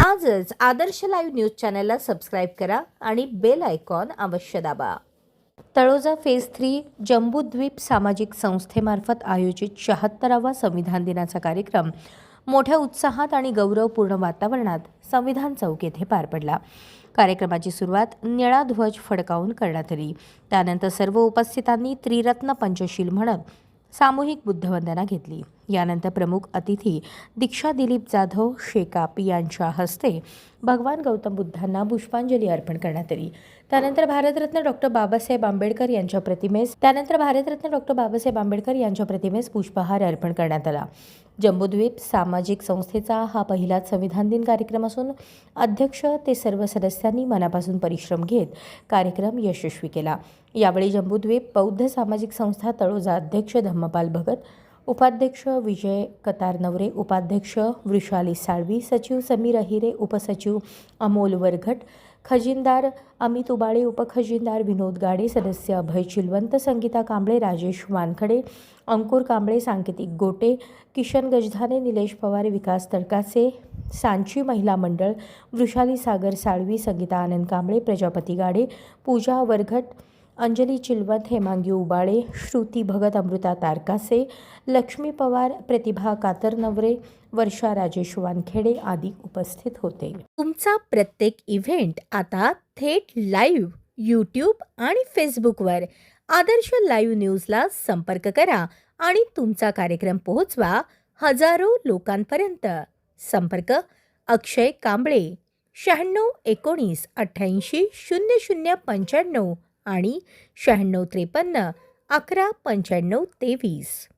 आजच आदर्श live news चॅनलला subscribe करा आणि बेल आयकॉन अवश्य दाबा. तळोजा फेज थ्री जम्बूद्वीप सामाजिक संस्थेमार्फत आयोजित शहात्तरावा संविधान दिनाचा कार्यक्रम मोठ्या उत्साहात आणि गौरवपूर्ण वातावरणात संविधान चौक येथे पार पडला. कार्यक्रमाची सुरुवात निळा ध्वज फडकावून करण्यात आली. त्यानंतर सर्व उपस्थितांनी त्रिरत्न पंचशील म्हणत सामूहिक बुद्धवंदना घेतली. यानंतर प्रमुख अतिथी दीक्षा दिलीप जाधव शेकाप यांच्या हस्ते भगवान गौतम बुद्धांना पुष्पांजली अर्पण करण्यात आली. त्यानंतर भारतरत्न डॉक्टर बाबासाहेब आंबेडकर यांच्या प्रतिमेस त्यानंतर भारतरत्न डॉक्टर बाबासाहेब आंबेडकर यांच्या प्रतिमेस पुष्पहार अर्पण करण्यात आला. जम्बूद्वीप सामाजिक संस्थेचा हा पहिलाच संविधान दिन कार्यक्रम असून अध्यक्ष ते सर्व सदस्यांनी मनापासून परिश्रम घेत कार्यक्रम यशस्वी केला. यावेळी जम्बूद्वीप बौद्ध सामाजिक संस्था तळोजा अध्यक्ष धम्मपाल भगत उपाध्यक्ष विजय कतारनवरे उपाध्यक्ष वृषाली साळवी सचिव समीर अहिरे उपसचिव अमोल वरघट खजिनदार अमित उबाळे उपखजिनदार विनोद गाडे सदस्य अभय चिलवंत संगीता कांबळे राजेश वानखडे अंकुर कांबळे सांकेतिक गोटे किशन गजधाने निलेश पवार विकास तडकासे सांची महिला मंडळ वृषाली सागर साळवी संगीता आनंद कांबळे प्रजापती गाडे पूजा वरघट अंजली चिलवत हेमांगी उबाळे श्रुती भगत अमृता तारकासे लक्ष्मी पवार प्रतिभा कातरनवरे वर्षा राजेश वानखेडे आदी उपस्थित होते. तुमचा प्रत्येक इव्हेंट आता थेट लाईव्ह यूट्यूब आणि फेसबुकवर. आदर्श लाईव्ह न्यूजला संपर्क करा आणि तुमचा कार्यक्रम पोहोचवा हजारो लोकांपर्यंत. संपर्क अक्षय कांबळे शहाण्णव एकोणीस अठ्ठ्याऐंशी शून्य शून्य पंच्याण्णव आणि शहाण्णव त्रेपन्न अकरा पंच्याण्णव तेवीस.